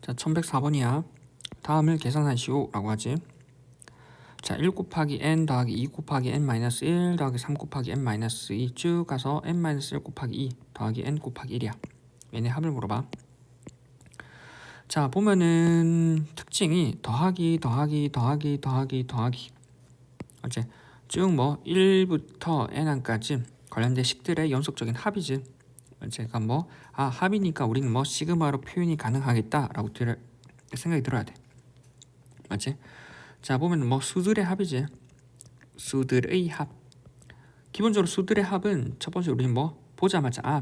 자, 1104번이야. 다음을 계산하시오 라고 하지. 자, 1 곱하기 n 더하기 2 곱하기 n 마이너스 1 더하기 3 곱하기 n 마이너스 2 쭉 가서 n 마이너스 1 곱하기 2 더하기 n 곱하기 1이야. 얘네 합을 물어봐. 자, 보면은 특징이 더하기 더하기 더하기 더하기 더하기 어째 쭉뭐 1부터 n까지 관련된 식들의 연속적인 합이지. 제가 뭐 아 합이니까 우리는 뭐 시그마로 표현이 가능하겠다라고 들 생각이 들어야 돼. 맞지? 자 보면 뭐 수들의 합이지. 수들의 합. 기본적으로 수들의 합은 첫 번째 우리는 뭐 보자마자 아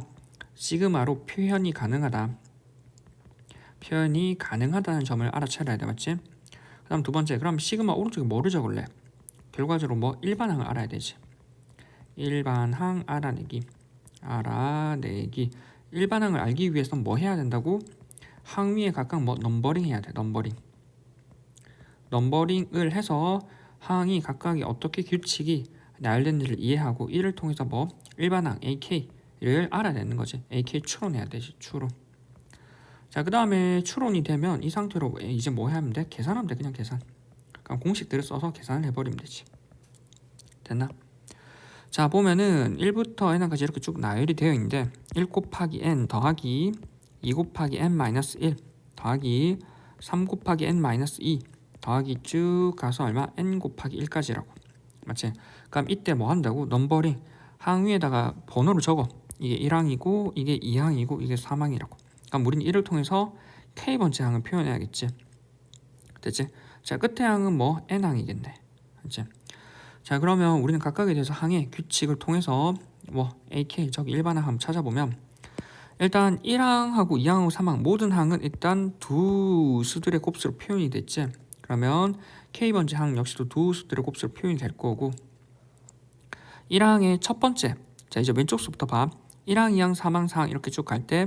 시그마로 표현이 가능하다. 표현이 가능하다는 점을 알아차려야 돼, 맞지? 그다음 두 번째, 그럼 시그마 오른쪽에 뭐를 적을래? 결과적으로 뭐 일반항을 알아야 되지. 일반항 알아내기, 알아내기. 일반항을 알기 위해서 뭐 해야 된다고? 항위에 각각 뭐 넘버링 해야 돼, 넘버링. 넘버링을 해서 항이 각각이 어떻게 규칙이 나열된지를 이해하고 이를 통해서 뭐 일반항 AK를 알아내는 거지. AK 추론해야 되지, 추론. 자, 그 다음에 추론이 되면 이 상태로 이제 뭐 하면 돼? 계산하면 돼, 그냥 계산. 그럼 공식들을 써서 계산을 해버리면 되지. 됐나? 자, 보면은 1부터 n까지 이렇게 쭉 나열이 되어 있는데 1 곱하기 n 더하기 2 곱하기 n 마이너스 1 더하기 3 곱하기 n 마이너스 2 더하기 쭉 가서 얼마? n 곱하기 1까지라고. 맞지? 그럼 이때 뭐 한다고? 넘버링 항 위에다가 번호를 적어. 이게 1항이고 이게 2항이고 이게 3항이라고. 그럼 우리는 이를 통해서 k번째 항을 표현해야겠지. 됐지? 자, 끝에 항은 뭐 n항이겠네. 됐지? 자, 그러면 우리는 각각에 대해서 항의 규칙을 통해서 뭐 AK 저기 일반항 한번 찾아보면 일단 1항하고 2항하고 3항 모든 항은 일단 두 수들의 곱수로 표현이 됐지. 그러면 k번째 항 역시도 두 수들의 곱수로 표현이 될 거고 1항의 첫 번째 자 이제 왼쪽 수부터 봐 1항, 2항, 3항, 4항 이렇게 쭉 갈 때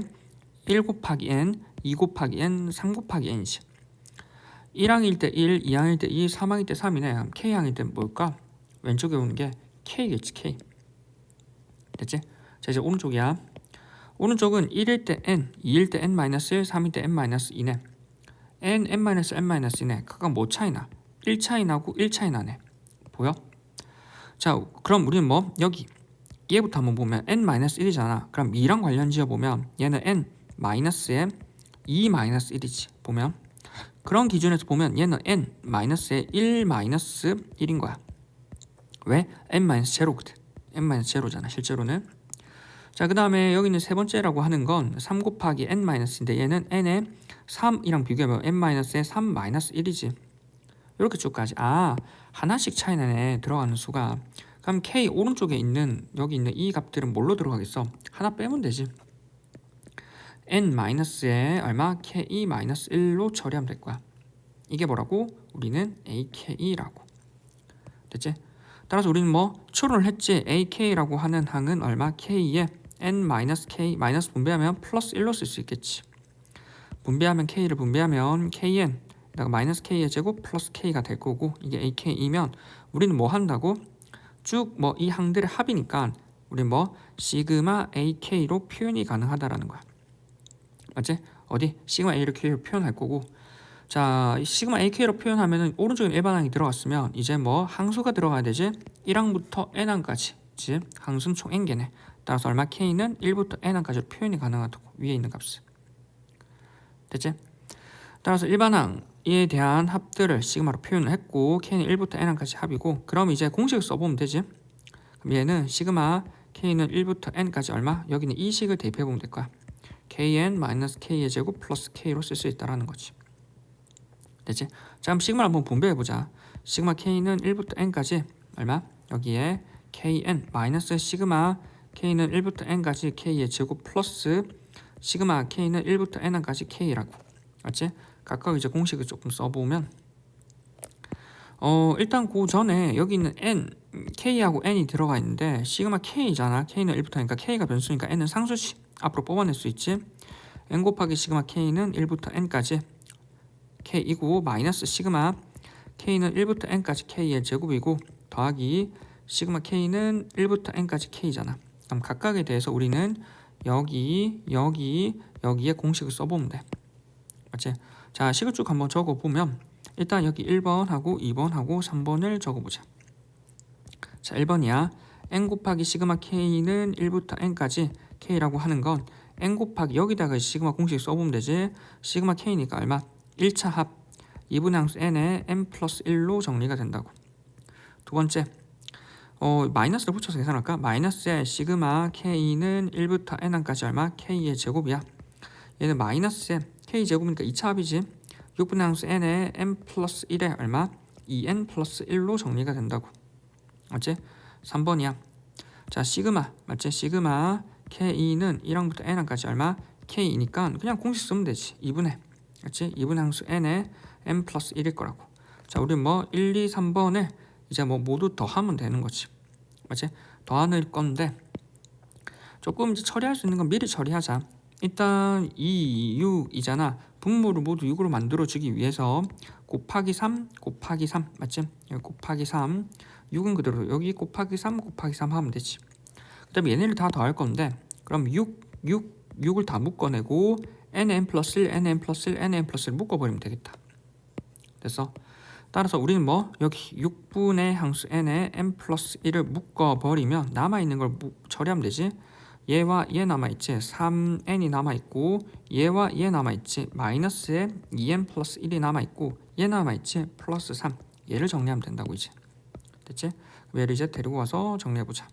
1 곱하기 n, 2 곱하기 n, 3 곱하기 n이지 1항일 때 1, 2항일 때 2, 3항일 때 3이네 그럼 k항일 때 뭘까? 왼쪽에 오는 게 k겠지 k. 됐지? 자 이제 오른쪽이야. 오른쪽은 1일 때 n, 2일 때 n-1, 3일 때 n-2네. N, n-n-2네. 각각 뭐 차이나? 1 차이 나고 1 차이 나네. 보여? 자 그럼 우리는 뭐? 여기. 얘부터 한번 보면 n-1이잖아. 그럼 2랑 관련 지어보면 얘는 n 마이너스에 2 마이너스 1이지 보면. 그런 기준에서 보면 얘는 n 마이너스에 1 마이너스 1인 거야 왜? n 마이너스 제로거든 n 마이너스 제로잖아 실제로는. 자 그 다음에 여기 있는 세 번째라고 하는 건 3 곱하기 n 마이너스인데 얘는 n의 3이랑 비교하면 n 마이너스의 3 마이너스 1이지. 이렇게 쭉 가지. 아 하나씩 차이 나네. 들어가는 수가. 그럼 k 오른쪽에 있는 여기 있는 이 값들은 뭘로 들어가겠어? 하나 빼면 되지. N 마이너스에 얼마? K 마이너스 1로 처리하면 될 거야. 이게 뭐라고? 우리는 ak라고. 됐지 따라서 우리는 뭐 추론을 했지. Ak라고 하는 항은 얼마? K에 n 마이너스 분배하면 플러스 1로 쓸 수 있겠지. 분배하면 k를 분배하면 kn. 다가 마이너스 k의 제곱 플러스 k가 될 거고 이게 ak이면 우리는 뭐 한다고? 쭉 뭐 이 항들의 합이니까 우리 뭐 시그마 ak로 표현이 가능하다라는 거야. 맞지? 어디? 시그마 a 이렇게 표현할 거고 자 시그마 ak로 표현하면은 오른쪽에 일반항이 들어갔으면 이제 뭐 항수가 들어가야 되지? 1항부터 n항까지. 즉 항수는 총 n개네. 따라서 얼마 k는 1부터 n항까지로 표현이 가능하다고 위에 있는 값을. 됐지? 따라서 일반항에 대한 합들을 시그마로 표현을 했고 k는 1부터 n까지 합이고 그럼 이제 공식을 써보면 되지? 그럼 얘는 시그마 k는 1부터 n까지 얼마? 여기는 이 식을 대입해 보면 될 거야. Kn 마이너스 k의 제곱 플러스 k로 쓸 수 있다라는 거지 됐지? 자 그럼 시그마를 한번 분배해 보자 시그마 k는 1부터 n까지 얼마? 여기에 kn 마이너스 시그마 k는 1부터 n까지 k의 제곱 플러스 시그마 k는 1부터 n까지 k라고 맞지? 각각 이제 공식을 조금 써보면 어 일단 그 전에 여기 있는 n k하고 n이 들어가 있는데 시그마 k잖아 k는 1부터니까 k가 변수니까 n은 상수식 앞으로 뽑아낼 수 있지 n 곱하기 시그마 k는 1부터 n까지 k이고 마이너스 시그마 k는 1부터 n까지 k의 제곱이고 더하기 시그마 k는 1부터 n까지 k잖아. 그럼 각각에 대해서 우리는 여기 여기 여기에 공식을 써보면 돼. 맞지? 자 식을 쭉 한번 적어보면 일단 여기 1번하고 2번하고 3번을 적어보자. 자 1번이야. N 곱하기 시그마 k는 1부터 n까지 k라고 하는 건 n 곱하기 여기다가 시그마 공식 써보면 되지. 시그마 k니까 얼마? 1차 합 2분의 항수 n에 n 플러스 1로 정리가 된다고 두 번째 어 마이너스를 붙여서 계산할까? 마이너스의 시그마 k는 1부터 n까지 얼마? k의 제곱이야 얘는 마이너스의 k 제곱이니까 2차 합이지 6분의 항수 n에 n 플러스 1에 얼마? 2n 플러스 1로 정리가 된다고 맞지? 3번이야 자 시그마 맞지? 시그마 k는 1항부터 n항까지 얼마? k이니까 그냥 공식 쓰면 되지 2분의 2분의 항수 n에 n 플러스 1일 거라고. 자 우리 뭐 1, 2, 3번을 이제 뭐 모두 더하면 되는 거지. 맞지? 더하는 건데 조금 이제 처리할 수 있는 건 미리 처리하자. 일단 2, 6이잖아. 분모를 모두 6으로 만들어주기 위해서 곱하기 3 곱하기 3 맞지? 여기 곱하기 3 6은 그대로. 여기 곱하기 3 곱하기 3 하면 되지. 그 다음에 얘네를 다 더할 건데 그럼 6, 6, 6을 다 묶어내고 nn 플러스 1, nn 플러스 1, nn 플러스 1 묶어버리면 되겠다. 됐어? 따라서 우리는 뭐 여기 6분의 항수 n에 n 플러스 1을 묶어버리면 남아있는 걸 무- 처리하면 되지? 얘와 얘 남아있지? 3n이 남아있고 얘와 얘 남아있지? 마이너스에 2n 플러스 1이 남아있고 얘 남아있지? 플러스 3 얘를 정리하면 된다고 이제. 됐지? 얘를 이제 데리고 와서 정리해보자.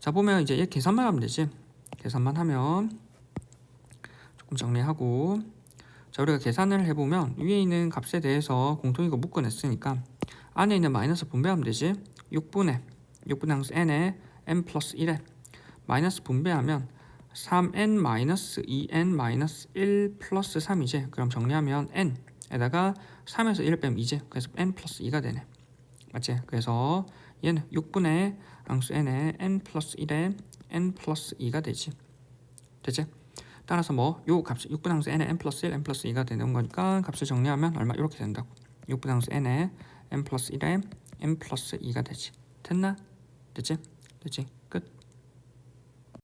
자 보면 이제 얘 계산만 하면 되지. 계산만 하면 정리하고. 자 우리가 계산을 해보면 위에 있는 값에 대해서 공통이고 묶어냈으니까 안에 있는 마이너스 분배하면 되지. 6분의 6분의 항수 n에 n 플러스 1에 마이너스 분배하면 3n 마이너스 2n 마이너스 1 플러스 3이지. 그럼 정리하면 n에다가 3에서 1을 빼면 2지. 그래서 n 플러스 2가 되네. 맞지? 그래서 얘는 6분의 항수 n에 n 플러스 1에 n 플러스 2가 되지. 되지? 따라서 뭐 요 값이 6분의 항수 n에 n 플러스 1, n 플러스 2가 되는 거니까 값을 정리하면 얼마 이렇게 된다고 6분의 항수 n에 n 플러스 1에 n 플러스 2가 되지 됐나? 됐지? 됐지?